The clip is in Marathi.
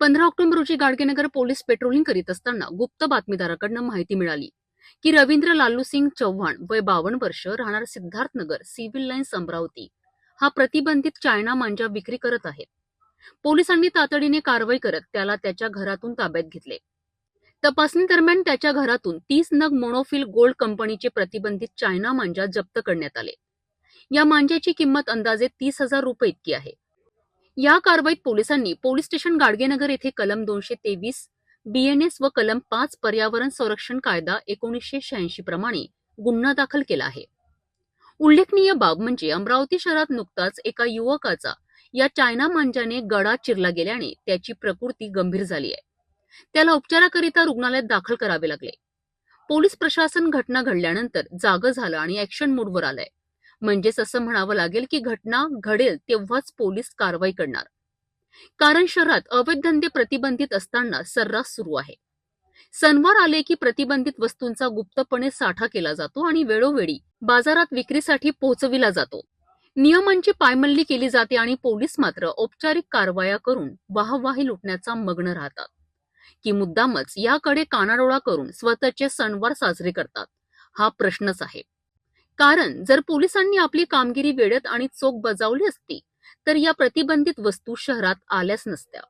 पंधरा ऑक्टोबर रोजी गाडगेनगर पोलीस पेट्रोलिंग करीत असताना गुप्त बातमीदाराकडनं माहिती मिळाली की रवींद्र लालू सिंग चव्हाण वय बावन्न वर्ष राहणार सिद्धार्थनगर सिव्हिल लाईन्स अमरावती हा प्रतिबंधित चायना मांजा विक्री करत आहे. पोलिसांनी तातडीने कारवाई करत त्याला त्याच्या घरातून ताब्यात घेतले. तपासणी दरम्यान त्याच्या घरातून तीस नग मोनोफिल गोल्ड कंपनीचे प्रतिबंधित चायना मांजा जप्त करण्यात आले. या मांज्याची किंमत अंदाजे तीस हजार रुपये इतकी आहे. या कारवाईत पोलिसांनी पोलीस स्टेशन गाडगेनगर येथे कलम दोनशे तेवीस बीएनएस व कलम पाच पर्यावरण संरक्षण कायदा एकोणीसशे शहाऐंशी प्रमाणे गुन्हा दाखल केला आहे. उल्लेखनीय बाब म्हणजे अमरावती शहरात नुकताच एका युवकाचा या चायना मांजाने गडा चिरला गेल्याने त्याची प्रकृती गंभीर झाली आहे. त्याला उपचाराकरिता रुग्णालयात दाखल करावे लागले. पोलीस प्रशासन घटना घडल्यानंतर जागं झालं आणि ऍक्शन मूडवर आलंय. म्हणजेच असं म्हणावं लागेल की घटना घडेल तेव्हाच पोलीस कारवाई करणार. कारण शहरात अवैध धंदे प्रतिबंधित असताना सर्रास सुरू आहे. सणवार आले की प्रतिबंधित वस्तूंचा गुप्तपणे साठा केला जातो आणि वेळोवेळी बाजारात विक्रीसाठी पोहोचविला जातो. नियमांची पायमल्ली केली जाते आणि पोलीस मात्र औपचारिक कारवाया करून वाहवाही लुटण्याचा मग्न राहतात. की मुद्दामच याकडे कानाडोळा करून स्वतःचे सणवार साजरे करतात हा प्रश्नच आहे. कारण जर पोलिसांनी आपली कामगिरी वेळेत आणि चोख बजावली असती तर या प्रतिबंधित वस्तू शहरात आल्याच नसत्या.